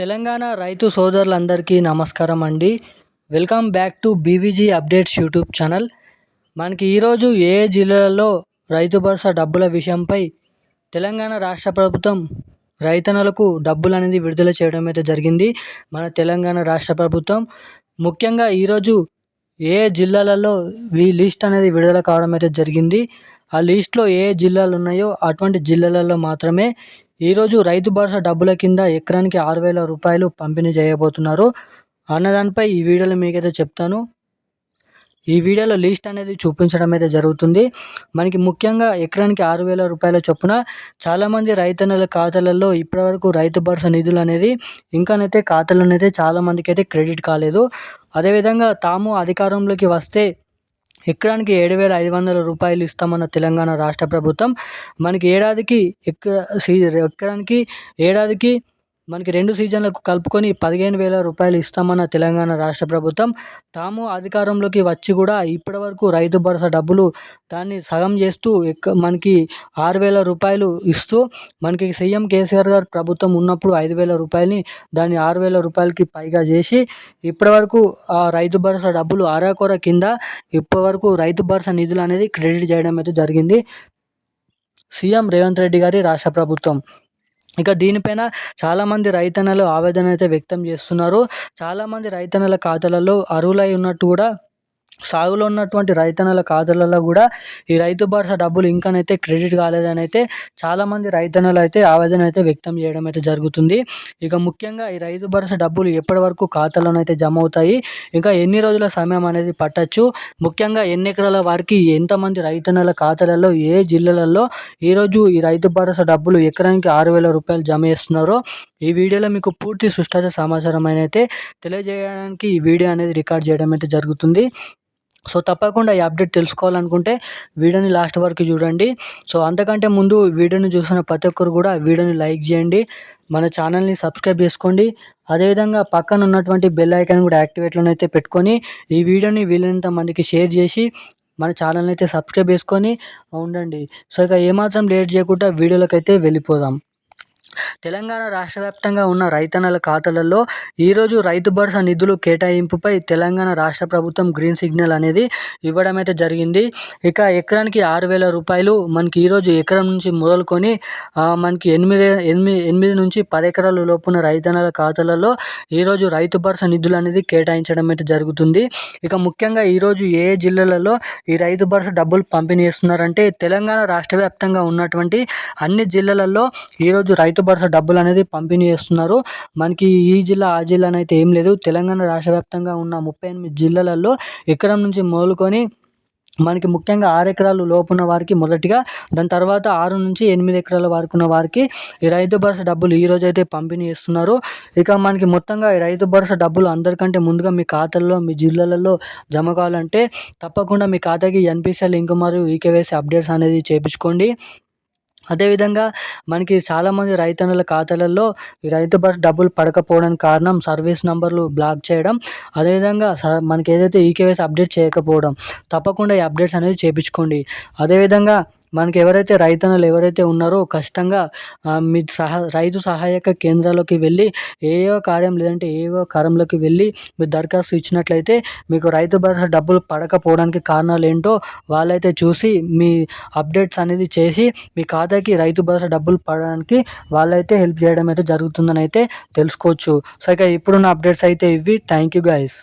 తెలంగాణ రైతు సోదరులందరికీ నమస్కారం అండి. Welcome back to BVG updates YouTube channel. మనకి ఈరోజు ఏ జిల్లాలలో రైతు భరోసా డబ్బుల విషయంపై తెలంగాణ రాష్ట్ర ప్రభుత్వం రైతన్నలకు డబ్బులు అనేది విడుదల చేయడం అయితే జరిగింది. మన తెలంగాణ రాష్ట్ర ప్రభుత్వం ముఖ్యంగా ఈరోజు ఏ ఏ జిల్లాలలో ఈ లిస్ట్ అనేది విడుదల కావడం అయితే జరిగింది. ఆ లిస్ట్లో ఏ జిల్లాలు ఉన్నాయో అటువంటి జిల్లాలలో మాత్రమే ఈరోజు రైతు భరోసా డబ్బుల కింద ఎకరానికి ఆరు వేల రూపాయలు పంపిణీ చేయబోతున్నారు. అన్నదానిపై ఈ వీడియోలో మీకైతే చెప్తాను. ఈ వీడియోలో లిస్ట్ అనేది చూపించడం అయితే జరుగుతుంది. మనకి ముఖ్యంగా ఎకరానికి ఆరు వేల రూపాయల చొప్పున చాలామంది రైతన్నల ఖాతాలలో ఇప్పటివరకు రైతు భరోసా నిధులు అనేది ఇంకానైతే ఖాతాలు అయితే చాలామందికి అయితే క్రెడిట్ కాలేదు. అదేవిధంగా తాము అధికారంలోకి వస్తే ఎకరానికి ఏడు వేల ఐదు వందల రూపాయలు ఇస్తామన్న తెలంగాణ రాష్ట్ర ప్రభుత్వం. మనకి ఏడాదికి ఎక్క ఎకరానికి ఏడాదికి మనకి రెండు సీజన్లకు కలుపుకొని పదిహేను వేల రూపాయలు ఇస్తామన్న తెలంగాణ రాష్ట్ర ప్రభుత్వం. తాము అధికారంలోకి వచ్చి కూడా ఇప్పటివరకు రైతు భరోసా డబ్బులు దాన్ని సగం చేస్తూ ఎక్క మనకి ఆరు వేల రూపాయలు ఇస్తూ మనకి సీఎం కేసీఆర్ గారు ప్రభుత్వం ఉన్నప్పుడు ఐదు వేల రూపాయలని దాన్ని ఆరు వేల రూపాయలకి పైగా చేసి ఇప్పటివరకు ఆ రైతు భరోసా డబ్బులు అరాకొర కింద ఇప్పటివరకు రైతు భరోసా నిధులు అనేది క్రెడిట్ చేయడం అయితే జరిగింది. సీఎం రేవంత్ రెడ్డి గారి రాష్ట్ర ప్రభుత్వం. ఇక దీనిపైన చాలామంది రైతన్నలు ఆవేదన అయితే వ్యక్తం చేస్తున్నారు. చాలామంది రైతన్నల ఖాతాలలో అర్హులై ఉన్నట్టు కూడా సాగులో ఉన్నటువంటి రైతన్నల ఖాతాలలో కూడా ఈ రైతు భరోసా డబ్బులు ఇంకానైతే క్రెడిట్ కాలేదని అయితే చాలామంది రైతన్నలు అయితే ఆవేదన అయితే వ్యక్తం చేయడం అయితే జరుగుతుంది. ఇక ముఖ్యంగా ఈ రైతు భరోసా డబ్బులు ఎప్పటి వరకు ఖాతాలోనైతే జమ అవుతాయి ఇంకా ఎన్ని రోజుల సమయం అనేది పట్టచ్చు? ముఖ్యంగా ఎన్ని ఎకరాల వారికి ఎంతమంది రైతన్నల ఖాతాలలో ఏ జిల్లాలలో ఈరోజు ఈ రైతు భరోసా డబ్బులు ఎకరానికి ఆరు వేల రూపాయలు జమ చేస్తున్నారో ఈ వీడియోలో మీకు పూర్తి సుష్టాచ సమాచారం అయితే తెలియజేయడానికి ఈ వీడియో అనేది రికార్డ్ చేయడం అయితే జరుగుతుంది. సో తప్పకుండా ఈ అప్డేట్ తెలుసుకోవాలనుకుంటే వీడియోని లాస్ట్ వరకు చూడండి. సో అంతకంటే ముందు వీడియోని చూసిన ప్రతి ఒక్కరు కూడా వీడియోని లైక్ చేయండి. మన ఛానల్ని సబ్స్క్రైబ్ చేసుకోండి. అదేవిధంగా పక్కన ఉన్నటువంటి బెల్ ఐకాన్ కూడా యాక్టివేట్లోనైతే అయితే పెట్టుకొని ఈ వీడియోని వీలైనంత మందికి షేర్ చేసి మన ఛానల్ని అయితే సబ్స్క్రైబ్ చేసుకొని ఉండండి. సో ఇక ఏమాత్రం లేట్ చేయకుండా వీడియోలోకి అయితే వెళ్ళిపోదాం. తెలంగాణ రాష్ట్ర వ్యాప్తంగా ఉన్న రైతన్నల ఖాతాలలో ఈరోజు రైతు భరోసా నిధులు కేటాయింపుపై తెలంగాణ రాష్ట్ర ప్రభుత్వం గ్రీన్ సిగ్నల్ అనేది ఇవ్వడం అయితే జరిగింది. ఇక ఎకరానికి ఆరు వేల రూపాయలు మనకి ఈరోజు ఎకరం నుంచి మొదలుకొని మనకి ఎనిమిది ఎనిమిది ఎనిమిది నుంచి పది ఎకరాల లోపున రైతన్నల ఖాతాలలో ఈరోజు రైతు భరోసా నిధులు అనేది కేటాయించడం అయితే జరుగుతుంది. ఇక ముఖ్యంగా ఈరోజు ఏ జిల్లాలలో ఈ రైతు భరోసా డబ్బులు పంపిణీ చేస్తున్నారంటే తెలంగాణ రాష్ట్ర వ్యాప్తంగా ఉన్నటువంటి అన్ని జిల్లాలలో ఈరోజు రైతు రైతు భరోసా డబ్బులు అనేది పంపిణీ చేస్తున్నారు. మనకి ఈ జిల్లా ఆ జిల్లా అయితే ఏం లేదు. తెలంగాణ రాష్ట్ర వ్యాప్తంగా ఉన్న ముప్పై ఎనిమిది జిల్లాలలో ఎకరం నుంచి మొదలుకొని మనకి ముఖ్యంగా ఆరు ఎకరాలు లోపున్న వారికి మొదటిగా దాని తర్వాత ఆరు నుంచి ఎనిమిది ఎకరాల వరకు ఉన్న వారికి ఈ రైతు భరోసా డబ్బులు ఈ రోజు అయితే పంపిణీ చేస్తున్నారు. ఇక మనకి మొత్తంగా ఈ రైతు భరోసా డబ్బులు అందరికంటే ముందుగా మీ ఖాతాల్లో మీ జిల్లాలలో జమ కావాలంటే తప్పకుండా మీ ఖాతాకి ఎన్పిసిఎల్ లింక్ మరియు ఈకేవైసీ అప్డేట్స్ అనేది చేయించుకోండి అదేవిధంగా మనకి చాలామంది రైతన్నుల ఖాతాలలో ఈ రైతు భరోసా డబ్బులు పడకపోవడానికి కారణం సర్వీస్ నెంబర్లు బ్లాక్ చేయడం అదేవిధంగా మనకి ఏదైతే ఈకేవైసీ అప్డేట్ చేయకపోవడం తప్పకుండా ఈ అప్డేట్స్ అనేది చేయించుకోండి అదేవిధంగా మనకి ఎవరైతే రైతన్నలు ఎవరైతే ఉన్నారో ఖచ్చితంగా మీ సహా రైతు సహాయక కేంద్రాలకి వెళ్ళి ఏవో కార్యం లేదంటే ఏవో కార్యంలోకి వెళ్ళి మీరు దరఖాస్తు ఇచ్చినట్లయితే మీకు రైతు భరోసా డబ్బులు పడకపోవడానికి కారణాలు ఏంటో వాళ్ళైతే చూసి మీ అప్డేట్స్ అనేది చేసి మీ ఖాతాకి రైతు భరోసా డబ్బులు పడడానికి వాళ్ళైతే హెల్ప్ చేయడం అయితే జరుగుతుందని అయితే తెలుసుకోవచ్చు. సో ఇక ఇప్పుడున్న అప్డేట్స్ అయితే ఇవి. Thank you guys